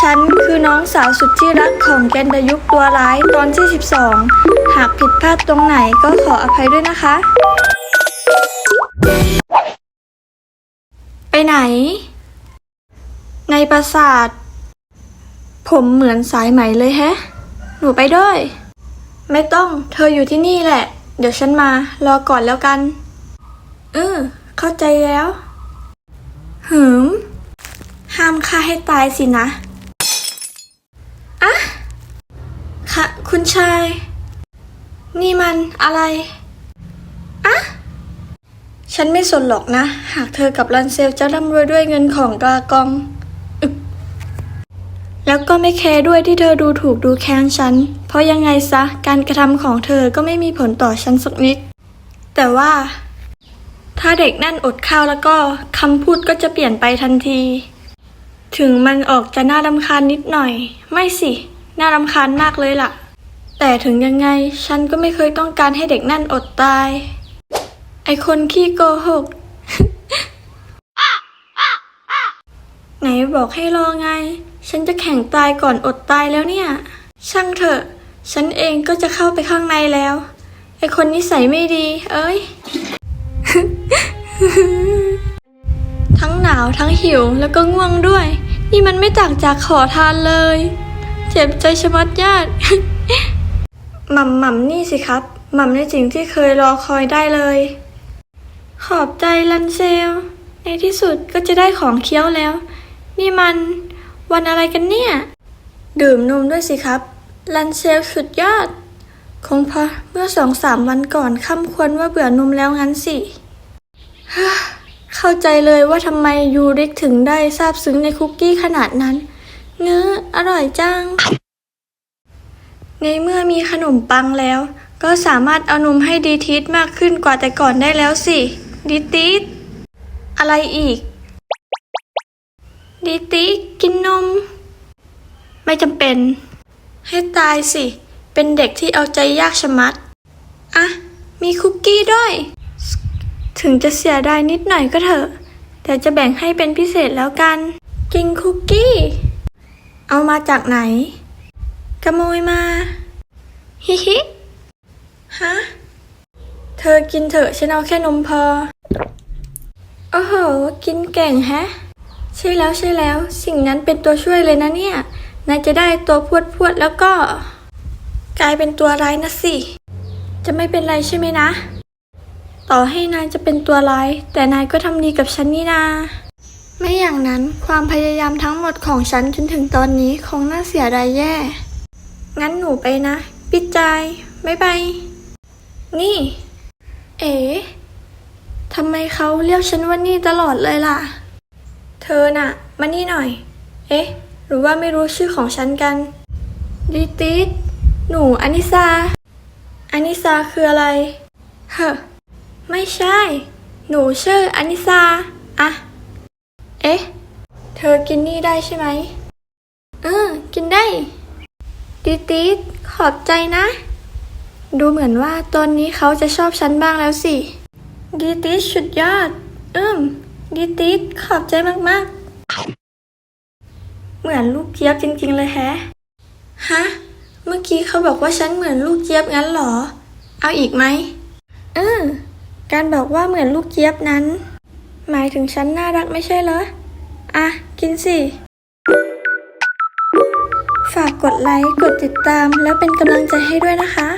ฉันคือน้องสาวสุดที่รักของแกนดายุคตัวร้ายตอนที่ 12 หากผิดพลาดตรงไหนก็ขออภัยด้วยนะคะ ไปไหน ในปราสาท ผมเหมือนสายไหมเลยแฮะ หนูไปด้วย ไม่ต้อง เธออยู่ที่นี่แหละ เดี๋ยวฉันมา รอก่อนแล้วกัน เออ เข้าใจแล้ว หืม ห้ามฆ่าให้ตายสินะ อะค่ะคุณชาย นี่มันอะไร อะฉันไม่สนหรอกนะ หากเธอกับรันเซลจะร่ำรวยด้วยเงินของกากองอึกแล้วก็ไม่แคร์ด้วยที่เธอดูถูกดูแคลนฉัน เพราะยังไงซะ การกระทำของเธอก็ไม่มีผลต่อฉันสักนิด แต่ว่า ถ้าเด็กนั่นอดข้าวแล้วก็คำพูดก็จะเปลี่ยนไปทันที ถึงมันออกจะน่ารำคาญนิดหน่อย ไม่สิ น่ารำคาญมากเลยล่ะ แต่ถึงยังไงฉันก็ไม่เคยต้องการให้เด็กนั่นอดตาย ไอคนขี้โกหก ไหนบอกให้รอไง ฉันจะแข่งตายก่อนอดตายแล้วเนี่ย ช่างเถอะ ฉันเองก็จะเข้าไปข้างในแล้ว ไอคนนิสัยไม่ดี เอ้ยาว ทั้งหิวแล้วก็ง่วงด้วย นี่มันไม่ต่างจากขอทานเลย เจ็บใจชะมัดญาติหม่ำหม่ำนี่สิครับ หม่ำในสิ่งที่เคยรอคอยได้เลย ขอบใจลันเซล ในที่สุดก็จะได้ของเคี้ยวแล้ว นี่มันวันอะไรกันเนี่ย ดื่มนมด้วยสิครับ ลันเซลสุดยอด คงพราะเมื่อสองสามวันก่อนค่ำควรว่าเบื่อนมแล้วงั้นสิ เข้าใจเลยว่าทำไมยูริกถึงได้ซาบซึ้งในคุกกี้ขนาดนั้นเนื้ออร่อยจัง ในเมื่อมีขนมปังแล้ว ก็สามารถเอานมให้ดีทีสมากขึ้นกว่าแต่ก่อนได้แล้วสิดีทีสอะไรอีก ดีทีสกินนม ไม่จำเป็น ให้ตายสิ เป็นเด็กที่เอาใจยากชะมัด อะ มีคุกกี้ด้วย ถึงจะเสียดายนิดหน่อยก็เถอะ แต่จะแบ่งให้เป็นพิเศษแล้วกัน กินคุกกี้ เอามาจากไหน ขโมยมา ฮิฮิ ฮะ เธอกินเถอะฉันเอาแค่นมพอ โอ้โห กินเก่งแฮะ ใช่แล้วใช่แล้ว สิ่งนั้นเป็นตัวช่วยเลยนะเนี่ย นายจะได้ตัวพวดพวดๆแล้วก็ กลายเป็นตัวร้ายนะสิ จะไม่เป็นไรใช่ไหมนะ ต่อให้นายจะเป็นตัวร้าย แต่นายก็ทำดีกับฉันนี่นา ไม่อย่างนั้นความพยายามทั้งหมดของฉันจนถึงตอนนี้คงน่าเสียดายแย่ งั้นหนูไปนะ ปิดใจายบ๊ายบาย นี่ เอ๋ทำไมเขาเรียกฉันว่านี่ตลอดเลยล่ะ เธอน่ะ มานี่หน่อย เอ๊ะ หรือว่าไม่รู้ชื่อของฉันกันดิติสหนูอนิซาอนิซาคืออะไร เฮ้อ ไม่ใช่ หนูชื่ออนิซาอะเอ๊ะ เธอกินนี่ได้ใช่ไหมเออกินได้ดิติสขอบใจนะ ดูเหมือนว่าตอนนี้เขาจะชอบฉันบ้างแล้วสิดิติสสุดยอด อืมดิติสขอบใจมากๆ เหมือนลูกเจี๊ยบจริงๆเลยแฮะ ฮะ เมื่อกี้เขาบอกว่าฉันเหมือนลูกเจี๊ยบงั้นเหรอ เอาอีกไหมเออ การบอกว่าเหมือนลูกเจี๊ยบนั้น หมายถึงฉันน่ารักไม่ใช่เหรอ อะ กินสิ ฝากกดไลค์ กดติดตาม แล้วเป็นกำลังใจให้ด้วยนะคะ